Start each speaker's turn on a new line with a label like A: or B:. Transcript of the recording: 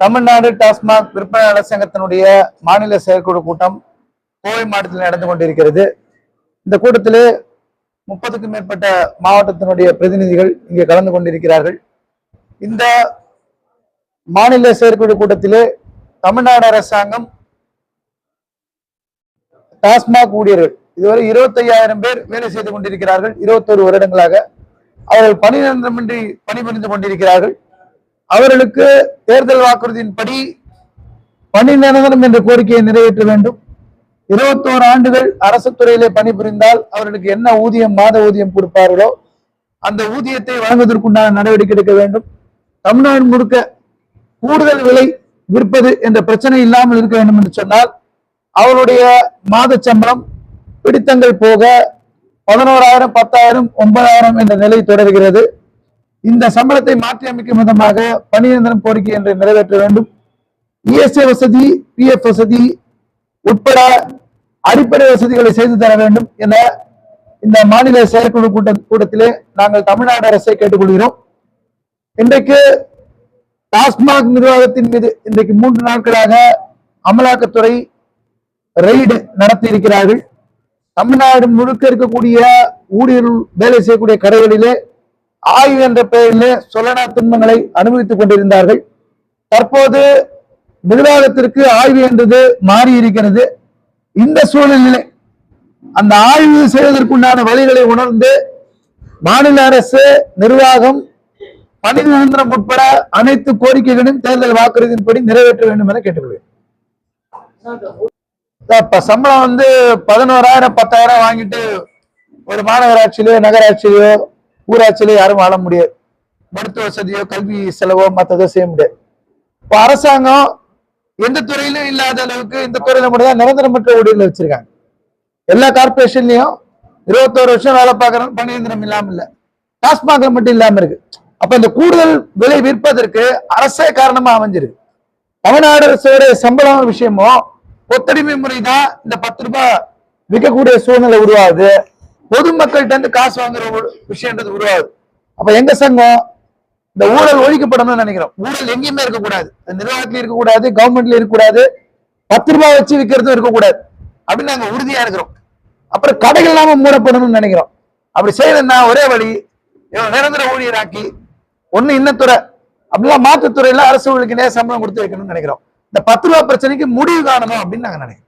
A: தமிழ்நாடு டாஸ்மாக் விற்பனையாளர் சங்கத்தினுடைய மாநில செயற்குழு கூட்டம் கோவை மாவட்டத்தில் நடந்து கொண்டிருக்கிறது. இந்த கூட்டத்திலே முப்பதுக்கும் மேற்பட்ட மாவட்டத்தினுடைய பிரதிநிதிகள் இங்கே கலந்து கொண்டிருக்கிறார்கள். இந்த மாநில செயற்குழு கூட்டத்திலே தமிழ்நாடு அரசாங்கம் டாஸ்மாக் ஊழியர்கள் இதுவரை இருபத்தையாயிரம் பேர் வேலை செய்து கொண்டிருக்கிறார்கள். இருபத்தொரு வருடங்களாக அவர்கள் பணி நிரந்தரமின்றி பணிபுரிந்து கொண்டிருக்கிறார்கள். அவர்களுக்கு தேர்தல் வாக்குறுதியின்படி பணி நிரந்தரம் என்ற கோரிக்கையை நிறைவேற்ற வேண்டும். இருபத்தோரு ஆண்டுகள் அரசு துறையிலே பணிபுரிந்தால் அவர்களுக்கு என்ன ஊதியம் மாத ஊதியம் கொடுப்பார்களோ அந்த ஊதியத்தை வழங்குவதற்குண்டான நடவடிக்கை எடுக்க வேண்டும். தமிழ்நாடு முழுக்க கூடுதல் விலை விற்பது என்ற பிரச்சனை இல்லாமல் இருக்க வேண்டும் என்று சொன்னால் அவருடைய மாத சம்பளம் பிடித்தங்கள் போக பதினோராயிரம் பத்தாயிரம் ஒன்பதாயிரம் என்ற நிலை தொடர்கிறது. இந்த சம்பளத்தை மாற்றி அமைக்கும் விதமாக பணியந்திரம் கோரிக்கை என்று நிறைவேற்ற வேண்டும். இஎஸ்ஏ வசதி பிஎஃப் வசதி உட்பட அடிப்படை வசதிகளை செய்து தர வேண்டும் என இந்த மாநில செயற்குழு கூட்ட கூட்டத்திலே நாங்கள் தமிழ்நாடு அரசை கேட்டுக்கொள்கிறோம். இன்றைக்கு டாஸ்மாக் நிர்வாகத்தின் மீது இன்றைக்கு மூன்று நாட்களாக அமலாக்கத்துறை ரெய்டு நடத்தி இருக்கிறார்கள் தமிழ்நாடு முழுக்க இருக்கக்கூடிய ஊழியர்கள் வேலை செய்யக்கூடிய கடைகளிலே ஆய்வு என்ற பெயரிலே சொல்லனா துன்பங்களை அனுபவித்துக் கொண்டிருந்தார்கள். தற்போது நிர்வாகத்திற்கு ஆய்வு என்றது மாறி இருக்கிறது. இந்த சூழ்நிலையிலே அந்த ஆய்வு செய்வதற்குண்டான வழிகளை உணர்ந்து மாநில அரசு நிர்வாகம் பணி நிரந்தரம் உட்பட அனைத்து கோரிக்கைகளையும் தேர்தல் வாக்குறுதியின்படி நிறைவேற்ற வேண்டும் என கேட்டுக்கொள்கிறேன். இப்போ சம்பளம் வந்து பதினோராயிரம் பத்தாயிரம் வாங்கிட்டு ஒரு மாநகராட்சியிலயோ நகராட்சியிலயோ ஊராட்சியிலயோ யாரும் வாழ முடியாது. மருத்துவ வசதியோ கல்வி செலவோ மற்றதோ செய்ய முடியாது. இப்ப அரசாங்கம் எந்த துறையிலும் இல்லாத அளவுக்கு இந்த துறையில மட்டும் தான் நிரந்தரமற்ற ஊழியர்கள் வச்சிருக்காங்க. எல்லா கார்பரேஷன்லயும் இருபத்தோரு வருஷம் வேலை பார்க்கறோம் பணியந்திரம் இல்லாம இல்ல. டாஸ்மாக்ல மட்டும் இல்லாம இருக்கு. அப்ப இந்த கூடுதல் விலை விற்பதற்கு அரசே காரணமா அமைஞ்சிருக்கு. தமிழ்நாடு அரசோட சம்பளம் விஷயமும் ஒத்தடிமை முறை தான் இந்த பத்து ரூபாய் விற்கக்கூடிய சூழ்நிலை உருவாகுது. பொதுமக்கள்கிட்ட இருந்து காசு வாங்குற ஒரு விஷயன்றது உருவாகுது. அப்ப எங்க சங்கம்? இந்த ஊழல் ஒழிக்கப்படணும்னு நினைக்கிறோம் ஊழல் எங்கேயுமே இருக்கக்கூடாது. நிர்வாகத்திலயும் இருக்கக்கூடாது கவர்மெண்ட்ல இருக்கக்கூடாது. பத்து ரூபாய் வச்சு விற்கிறதும் இருக்கக்கூடாது. அப்படின்னு நாங்க உறுதியா இருக்கிறோம். அப்புறம் கடைகள் இல்லாம மூடப்படணும்னு நினைக்கிறோம். அப்படி செய்யணும்னா ஒரே வழி நிரந்தர ஊழியராக்கி ஒண்ணு இன்னத்துறை அப்படிலாம் மாற்றுத்துறையில அரசு ஊழியருக்கு நேர சம்பளம் கொடுத்து வைக்கணும்னு நினைக்கிறோம். இந்த பத்து ரூபா பிரச்சனைக்கு முடிவு காணணும் அப்படின்னு நாங்க நினைக்கிறோம்.